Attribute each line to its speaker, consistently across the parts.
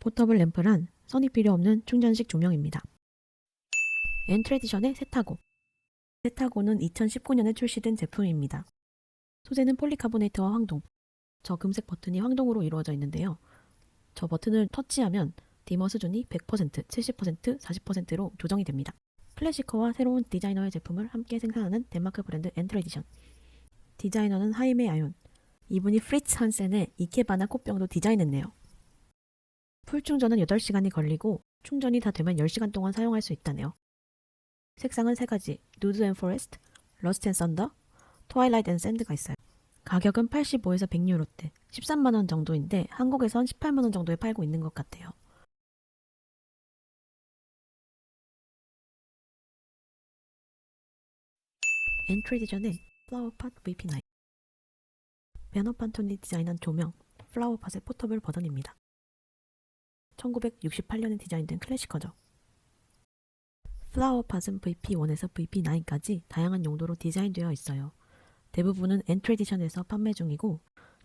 Speaker 1: 포터블 램프란 선이 필요 없는 충전식 조명입니다. 엔트레디션의 세타고 세타고는 2019년에 출시된 제품입니다. 소재는 폴리카보네이트와 황동. 저 금색 버튼이 황동으로 이루어져 있는데요. 저 버튼을 터치하면 디머 수준이 100%, 70%, 40%로 조정이 됩니다. 클래시커와 새로운 디자이너의 제품을 함께 생산하는 덴마크 브랜드 엔트레디션. 디자이너는 하이메 아윤. 이분이 프리츠 한센의 이케바나 꽃병도 디자인했네요. 풀 충전은 8시간이 걸리고 충전이 다 되면 10시간 동안 사용할 수 있다네요. 색상은 세 가지, 누드 앤 포레스트, 러스트 앤 썬더, 트와일라이트 앤 샌드가 있어요. 가격은 85에서 100유로대, 13만 원 정도인데 한국에선 18만 원 정도에 팔고 있는 것 같아요. 엔트리 디전의 플라워 팟 VP9 배너 판톤이 디자인한 조명 플라워팟의 포터블 버전입니다. 1968년에 디자인된 클래시커죠. 플라워팟은 VP1에서 VP9까지 다양한 용도로 디자인되어 있어요. 대부분은 엔트레디션에서 판매 중이고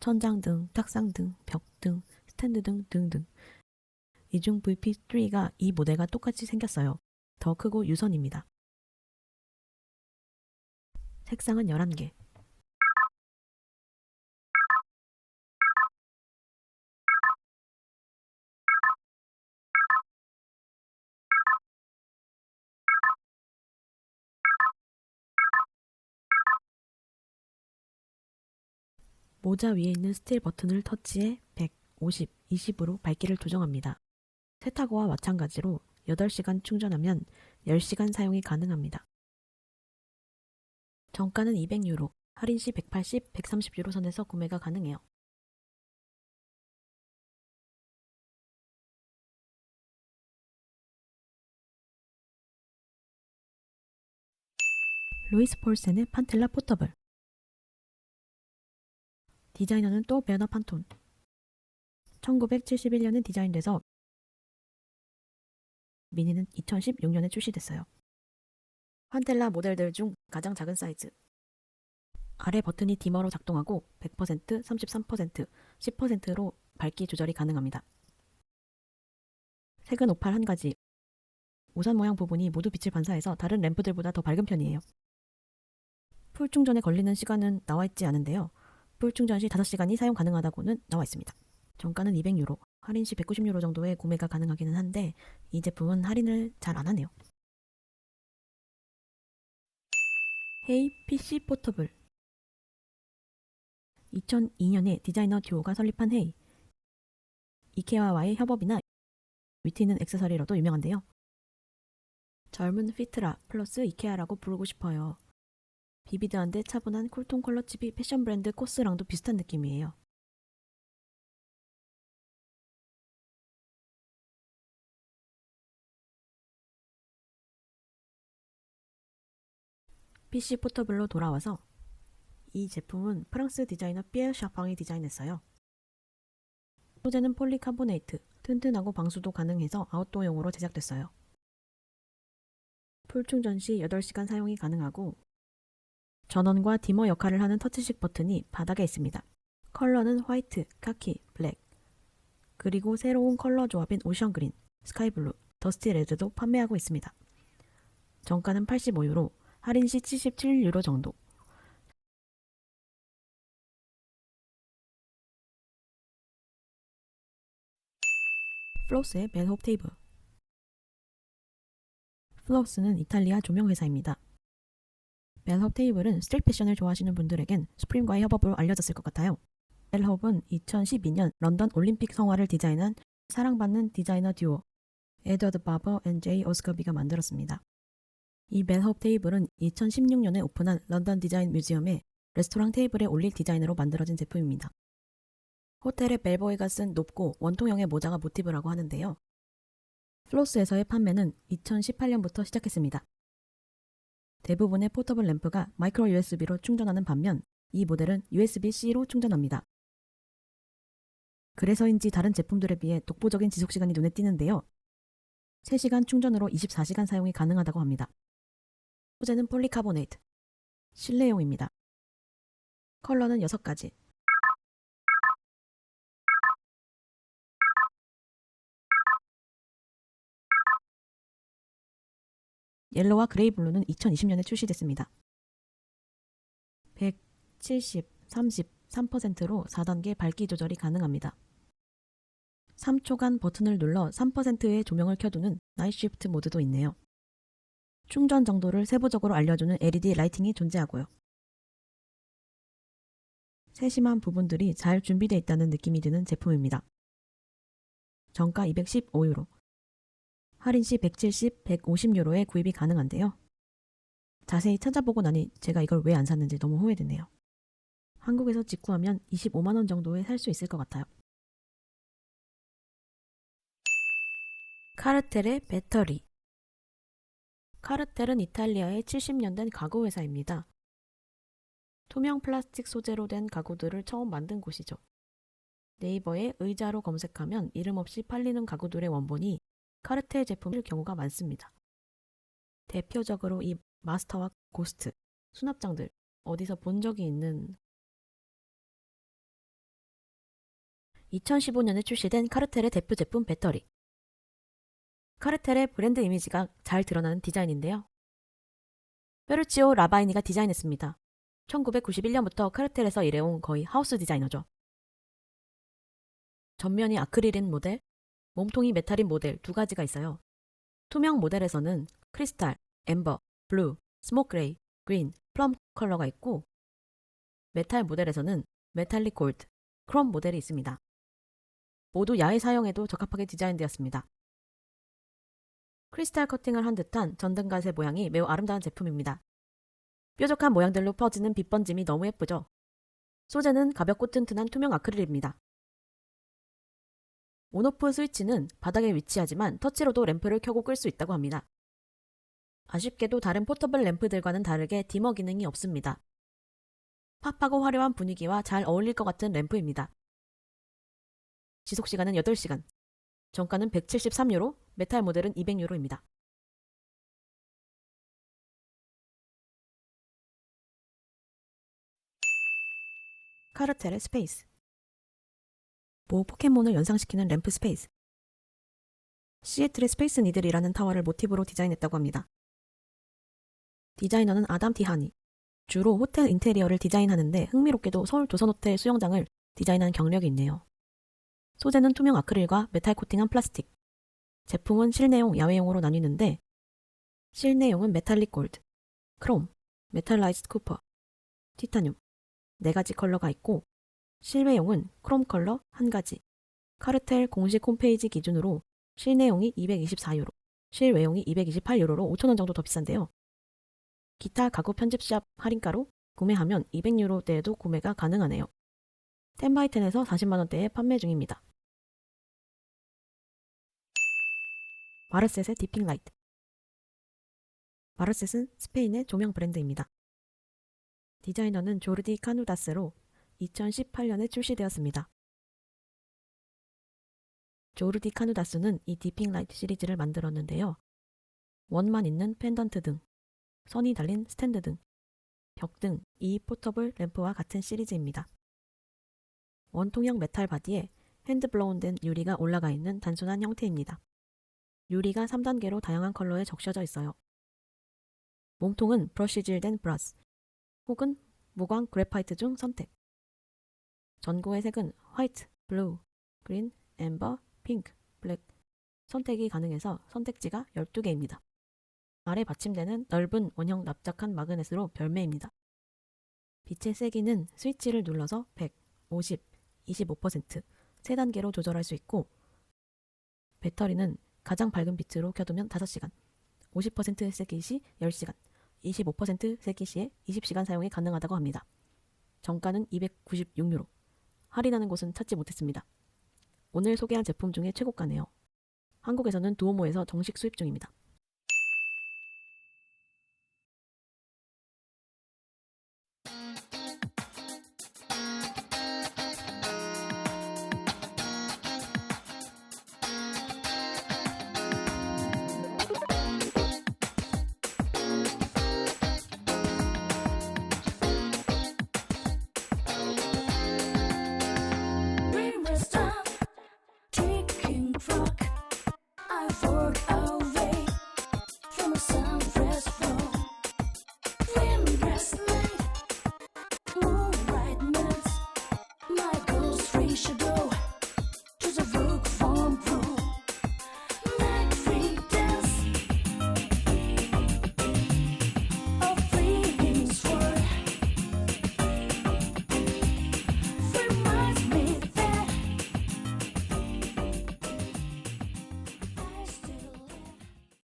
Speaker 1: 천장 등, 탁상 등, 벽 등, 스탠드 등 등등. 이 중 VP3가 이 모델과 똑같이 생겼어요. 더 크고 유선입니다. 색상은 11개. 모자 위에 있는 스틸 버튼을 터치해 100, 50, 20으로 밝기를 조정합니다. 세타고와 마찬가지로 8시간 충전하면 10시간 사용이 가능합니다. 정가는 200유로, 할인 시 180, 130유로 선에서 구매가 가능해요. 루이스 폴센의 판텔라 포터블 디자이너는 또 베너 판톤 1971년에 디자인돼서 미니는 2016년에 출시됐어요. 판텔라 모델들 중 가장 작은 사이즈. 아래 버튼이 디머로 작동하고 100%, 33%, 10%로 밝기 조절이 가능합니다. 색은 오팔 한 가지. 우산 모양 부분이 모두 빛을 반사해서 다른 램프들보다 더 밝은 편이에요. 풀 충전에 걸리는 시간은 나와 있지 않은데요. 풀 충전 시 5시간이 사용 가능하다고는 나와 있습니다. 정가는 200유로, 할인 시 190유로 정도에 구매가 가능하기는 한데 이 제품은 할인을 잘 안 하네요. 헤이 PC 포터블 2002년에 디자이너 듀오가 설립한 헤이 이케아와의 협업이나 위트 있는 액세서리로도 유명한데요. 젊은 피트라 플러스 이케아라고 부르고 싶어요. 비비드한데 차분한 쿨톤 컬러 칩이 패션 브랜드 코스랑도 비슷한 느낌이에요. PC 포터블로 돌아와서 이 제품은 프랑스 디자이너 피에르 샤팡이 디자인했어요. 소재는 폴리카보네이트, 튼튼하고 방수도 가능해서 아웃도어용으로 제작됐어요. 풀 충전 시 8시간 사용이 가능하고 전원과 디머 역할을 하는 터치식 버튼이 바닥에 있습니다. 컬러는 화이트, 카키, 블랙 그리고 새로운 컬러 조합인 오션 그린, 스카이 블루, 더스티 레드도 판매하고 있습니다. 정가는 85유로, 할인 시 77유로 정도. 플로스의 벨홉 테이블 플로스는 이탈리아 조명 회사입니다. 벨홉 테이블은 스트릿 패션을 좋아하시는 분들에겐 수프림과의 협업으로 알려졌을 것 같아요. 벨홉은 2012년 런던 올림픽 성화를 디자인한 사랑받는 디자이너 듀오 에드워드 바버 앤 제이 오스커비가 만들었습니다. 이 벨홉 테이블은 2016년에 오픈한 런던 디자인 뮤지엄에 레스토랑 테이블에 올릴 디자인으로 만들어진 제품입니다. 호텔의 벨보이가 쓴 높고 원통형의 모자가 모티브라고 하는데요. 플로스에서의 판매는 2018년부터 시작했습니다. 대부분의 포터블 램프가 마이크로 USB로 충전하는 반면 이 모델은 USB-C로 충전합니다. 그래서인지 다른 제품들에 비해 독보적인 지속 시간이 눈에 띄는데요. 3시간 충전으로 24시간 사용이 가능하다고 합니다. 소재는 폴리카보네이트. 실내용입니다. 컬러는 6가지. 옐로와 그레이 블루는 2020년에 출시됐습니다. 100, 70, 30, 3%로 4단계 밝기 조절이 가능합니다. 3초간 버튼을 눌러 3%의 조명을 켜두는 나이트 시프트 모드도 있네요. 충전 정도를 세부적으로 알려주는 LED 라이팅이 존재하고요. 세심한 부분들이 잘 준비되어 있다는 느낌이 드는 제품입니다. 정가 215유로, 할인 시 170, 150유로에 구입이 가능한데요. 자세히 찾아보고 나니 제가 이걸 왜 안 샀는지 너무 후회되네요. 한국에서 직구하면 25만원 정도에 살 수 있을 것 같아요. 카르텔의 배터리 카르텔은 이탈리아의 70년 된 가구 회사입니다. 투명 플라스틱 소재로 된 가구들을 처음 만든 곳이죠. 네이버에 의자로 검색하면 이름 없이 팔리는 가구들의 원본이 카르텔 제품일 경우가 많습니다. 대표적으로 이 마스터와 고스트, 수납장들 어디서 본 적이 있는 2015년에 출시된 카르텔의 대표 제품 배터리. 카르텔의 브랜드 이미지가 잘 드러나는 디자인인데요. 페르치오 라바이니가 디자인했습니다. 1991년부터 카르텔에서 일해온 거의 하우스 디자이너죠. 전면이 아크릴인 모델, 몸통이 메탈인 모델 두 가지가 있어요. 투명 모델에서는 크리스탈, 엠버, 블루, 스모크 그레이, 그린, 플럼 컬러가 있고 메탈 모델에서는 메탈릭 골드, 크롬 모델이 있습니다. 모두 야외 사용에도 적합하게 디자인되었습니다. 크리스탈 커팅을 한 듯한 전등갓의 모양이 매우 아름다운 제품입니다. 뾰족한 모양들로 퍼지는 빛 번짐이 너무 예쁘죠? 소재는 가볍고 튼튼한 투명 아크릴입니다. 온오프 스위치는 바닥에 위치하지만 터치로도 램프를 켜고 끌 수 있다고 합니다. 아쉽게도 다른 포터블 램프들과는 다르게 디머 기능이 없습니다. 팝하고 화려한 분위기와 잘 어울릴 것 같은 램프입니다. 지속시간은 8시간, 정가는 173유로, 메탈 모델은 200유로입니다. 카르텔의 스페이스 모 포켓몬을 연상시키는 램프 스페이스 시애틀의 스페이스 니들이라는 타워를 모티브로 디자인했다고 합니다. 디자이너는 아담 티하니 주로 호텔 인테리어를 디자인하는데 흥미롭게도 서울 도선호텔 수영장을 디자인한 경력이 있네요. 소재는 투명 아크릴과 메탈 코팅한 플라스틱. 제품은 실내용, 야외용으로 나뉘는데 실내용은 메탈릭 골드, 크롬, 메탈라이즈드 쿠퍼, 티타늄 네 가지 컬러가 있고 실외용은 크롬 컬러 한 가지. 카르텔 공식 홈페이지 기준으로 실내용이 224유로, 실외용이 228유로로 5천원 정도 더 비싼데요. 기타 가구 편집샵 할인가로 구매하면 200유로대에도 구매가 가능하네요. 10바이10에서 40만원대에 판매 중입니다. 마르셋의 디핑 라이트 마르셋은 스페인의 조명 브랜드입니다. 디자이너는 조르디 카누다스로 2018년에 출시되었습니다. 조르디 카누다스는 이 디핑 라이트 시리즈를 만들었는데요. 원만 있는 펜던트 등, 선이 달린 스탠드 등, 벽 등 이 포터블 램프와 같은 시리즈입니다. 원통형 메탈 바디에 핸드 블로운된 유리가 올라가 있는 단순한 형태입니다. 유리가 3단계로 다양한 컬러에 적셔져 있어요. 몸통은 브러쉬질된 브라스 혹은 무광 그래파이트 중 선택. 전구의 색은 화이트, 블루, 그린, 엠버, 핑크, 블랙 선택이 가능해서 선택지가 12개입니다. 아래 받침대는 넓은 원형 납작한 마그넷으로 별매입니다. 빛의 세기는 스위치를 눌러서 100, 50, 25%, 3단계로 조절할 수 있고 배터리는 가장 밝은 빛으로 켜두면 5시간, 50% 세기 시 10시간, 25% 세기 시에 20시간 사용이 가능하다고 합니다. 정가는 296유로. 할인하는 곳은 찾지 못했습니다. 오늘 소개한 제품 중에 최고가네요. 한국에서는 두오모에서 정식 수입 중입니다.